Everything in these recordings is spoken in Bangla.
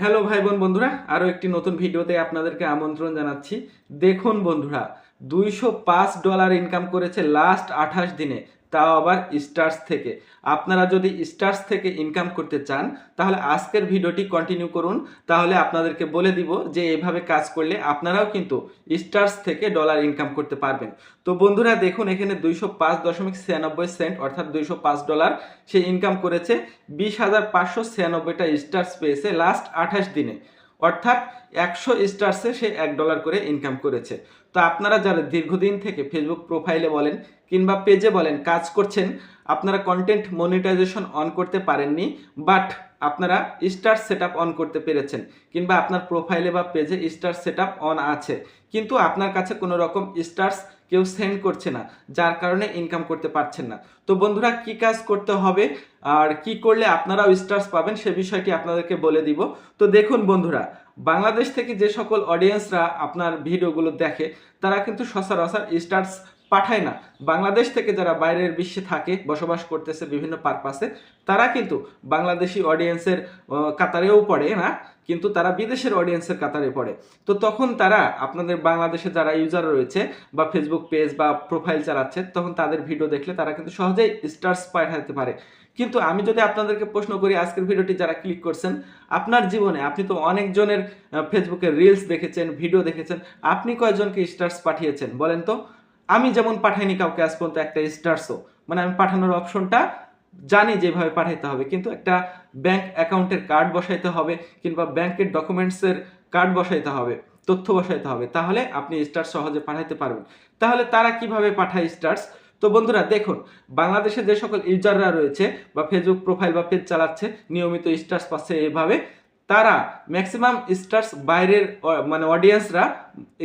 হ্যালো ভাই বোন বন্ধুরা আরও একটি নতুন ভিডিওতে আপনাদেরকে আমন্ত্রণ জানাচ্ছি। দেখুন বন্ধুরা, দুইশো পাঁচ ডলার ইনকাম করেছে লাস্ট আঠাশ দিনে। তাও আবার স্টার্স থেকে। আপনারা যদি স্টার্স থেকে ইনকাম করতে চান, তাহলে আজকের ভিডিওটি কন্টিনিউ করুন। তাহলে আপনাদেরকে বলে দিব যে এভাবে কাজ করলে আপনারাও কিন্তু স্টার্স থেকে ডলার ইনকাম করতে পারবেন। তো বন্ধুরা, দেখুন এখানে দুইশো পাঁচ দশমিক ছিয়ানব্বই সেন্ট অর্থাৎ দুইশো পাঁচ ডলার সে ইনকাম করেছে। বিশ হাজার পাঁচশো ছিয়ানব্বইটা স্টার্স পেয়েছে লাস্ট আঠাশ দিনে। অর্থাৎ একশো স্টার্সে সে এক ডলার করে ইনকাম করেছে। তো আপনারা যারা দীর্ঘদিন থেকে ফেসবুক প্রোফাইলে বলেন কিংবা পেজে বলেন, কাজ করছেন, আপনারা কন্টেন্ট মনিটাইজেশন অন করতে পারেননি বাট আপনারা স্টার সেট অন করতে পেরেছেন, কিংবা আপনার প্রোফাইলে বা পেজে স্টার সেট অন আছে। কিন্তু আপনার কাছে কোনো রকম স্টার্স কেউ সেন্ড করছে না, যার কারণে ইনকাম করতে পারছেন না। তো বন্ধুরা, কি কাজ করতে হবে আর কি করলে আপনারাও স্টার্স পাবেন, সে বিষয়টি আপনাদেরকে বলে দিব। তো দেখুন বন্ধুরা, বাংলাদেশ থেকে যে সকল অডিয়েন্সরা আপনার ভিডিওগুলো দেখে, তারা কিন্তু সচরাচর স্টার্স পাঠায় না। বাংলাদেশ থেকে যারা বাইরের বিশ্বে থাকে, বসবাস করতেছে বিভিন্ন পারপাসে তারা কিন্তু বাংলাদেশি অডিয়েন্সের কাতারেও পড়ে, না? কিন্তু তারা বিদেশের অডিয়েন্সের কাতারে পড়ে। তো তখন তারা, আপনাদের বাংলাদেশে যারা ইউজার রয়েছে বা ফেসবুক পেজ বা প্রোফাইল চালাচ্ছে, তখন তাদের ভিডিও দেখলে তারা কিন্তু সহজেই স্টার্স পাঠাতে পারে। কিন্তু আমি যদি আপনাদেরকে প্রশ্ন করি, আজকের ভিডিওটি যারা ক্লিক করছেন, আপনার জীবনে আপনি তো অনেকজনের ফেসবুকে রিলস দেখেছেন ভিডিও দেখেছেন, আপনি কয়জনকে স্টার্স পাঠিয়েছেন, বলেন তো? আমি যেমন পাঠাইনি কাউকে আজ পর্যন্ত একটা স্টার্সও মানে আমি পাঠানোর অপশনটা জানি যেভাবে পাঠাইতে হবে, কিন্তু একটা ব্যাংক অ্যাকাউন্টের কার্ড বসাইতে হবে কিংবা ব্যাংকের ডকুমেন্টসের কার্ড বসাইতে হবে, তথ্য বসাইতে হবে, তাহলে আপনি স্টার সহজে পাঠাইতে পারবেন। তাহলে তারা কীভাবে পাঠায় স্টার্স তো বন্ধুরা, দেখুন, বাংলাদেশে যে সকল ইউজাররা রয়েছে বা ফেসবুক প্রোফাইল বা পেজ চালাচ্ছে, নিয়মিত স্টার্স পাচ্ছে এভাবে, তারা ম্যাক্সিমাম স্টার্স বাইরের মানে অডিয়েন্সরা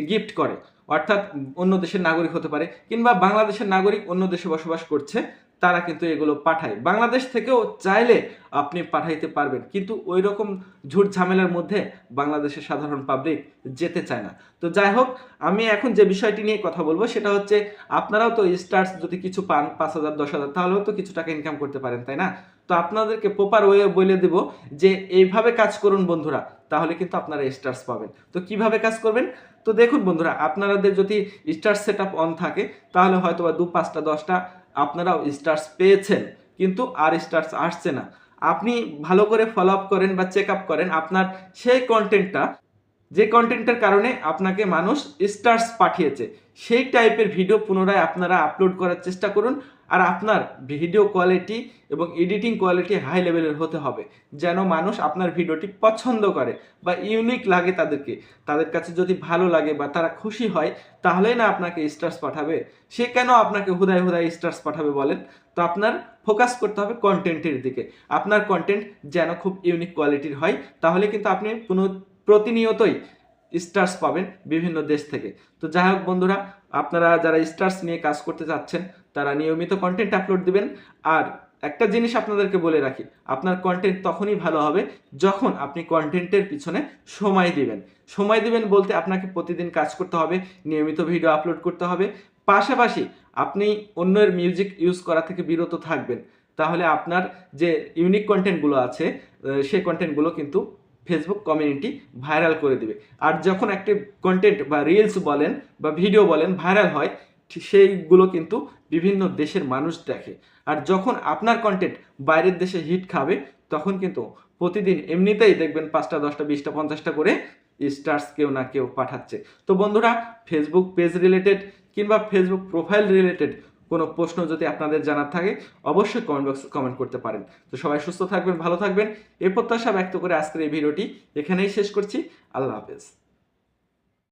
গিফট করে। অর্থাৎ অন্য দেশের নাগরিক হতে পারে, কিংবা বাংলাদেশের নাগরিক অন্য দেশে বসবাস করছে, তারা কিন্তু এগুলো পাঠায়। বাংলাদেশ থেকেও চাইলে আপনি পাঠাইতে পারবেন, কিন্তু ওই রকম ঝুট ঝামেলার মধ্যে বাংলাদেশের সাধারণ পাবলিক যেতে চায় না। তো যাই হোক, আমি এখন যে বিষয়টি নিয়ে কথা বলব, সেটা হচ্ছে আপনারাও তো স্টার্স যদি কিছু পান, পাঁচ হাজার, দশ হাজার, তাহলেও তো কিছু টাকা ইনকাম করতে পারেন, তাই না? তো আপনাদেরকে প্রপার ওয়ে বলে দেব যে, এইভাবে কাজ করুন বন্ধুরা। তাহলে কিন্তু আপনারা স্টার্স পাবেন। তো কীভাবে কাজ করবেন? তো দেখুন বন্ধুরা আপনাদের যদি স্টার সেট অন থাকে, তাহলে হয়তো বা দু পাঁচটা, দশটা আপনারাও স্টার্স পেয়েছেন। কিন্তু আর স্টার্স আসছে না। আপনি ভালো করে ফলো আপ করেন বা চেক আপ করেন, আপনার সেই কন্টেন্টটা যে কন্টেন্টের কারণে আপনাকে মানুষ স্টার্স পাঠিয়েছে, সেই টাইপের ভিডিও পুনরায় আপনারা আপলোড করার চেষ্টা করুন আর আপনার ভিডিও কোয়ালিটি এবং এডিটিং কোয়ালিটি হাই লেভেলের হতে হবে, যেন মানুষ আপনার ভিডিওটি পছন্দ করে বা ইউনিক লাগে তাদেরকে। তাদের কাছে যদি ভালো লাগে বা তারা খুশি হয়, তাহলেই না আপনাকে স্টার্স পাঠাবে। সে কেন আপনাকে হুদায় হুদায় স্টার্স পাঠাবে বলেন? তো আপনার ফোকাস করতে হবে কন্টেন্টের দিকে। আপনার কন্টেন্ট যেন খুব ইউনিক কোয়ালিটির হয়, তাহলে কিন্তু আপনি পুনঃ প্রতিনিয়তই স্টার্স পাবেন বিভিন্ন দেশ থেকে। তো যাই হোক বন্ধুরা, আপনারা যারা স্টার্স নিয়ে কাজ করতে চাচ্ছেন, তারা নিয়মিত কন্টেন্ট আপলোড দিবেন। আর একটা জিনিস আপনাদেরকে বলে রাখি, আপনার কন্টেন্ট তখনই ভালো হবে যখন আপনি কন্টেন্টের পিছনে সময় দিবেন। সময় দিবেন বলতে আপনাকে প্রতিদিন কাজ করতে হবে, নিয়মিত ভিডিও আপলোড করতে হবে। পাশাপাশি আপনি অন্যের মিউজিক ইউজ করা থেকে বিরত থাকবেন। তাহলে আপনার যে ইউনিক কন্টেন্টগুলো আছে সেই কন্টেন্টগুলো কিন্তু ফেসবুক কমিউনিটি ভাইরাল করে দিবে। আর যখন একটি কন্টেন্ট বা রিলস বলেন বা ভিডিও বলেন ভাইরাল হয় সেইগুলো কিন্তু বিভিন্ন দেশের মানুষ দেখে। আর যখন আপনার কন্টেন্ট বাইরের দেশে হিট খাবে, তখন কিন্তু প্রতিদিন এমনিতেই দেখবেন পাঁচটা, দশটা, বিশটা, পঞ্চাশটা করে স্টার্স কেউ না কেউ পাঠাচ্ছে। তো বন্ধুরা ফেসবুক পেজ রিলেটেড কিংবা ফেসবুক প্রোফাইল রিলেটেড কোনো প্রশ্ন যদি আপনাদের জানার থাকে, অবশ্যই কমেন্ট বক্স কমেন্ট করতে পারেন। তো সবাই সুস্থ থাকবেন, ভালো থাকবেন। এই প্রত্যাশা ব্যক্ত করে আজকের এই ভিডিওটি এখানেই শেষ করছি। আল্লাহ হাফেজ।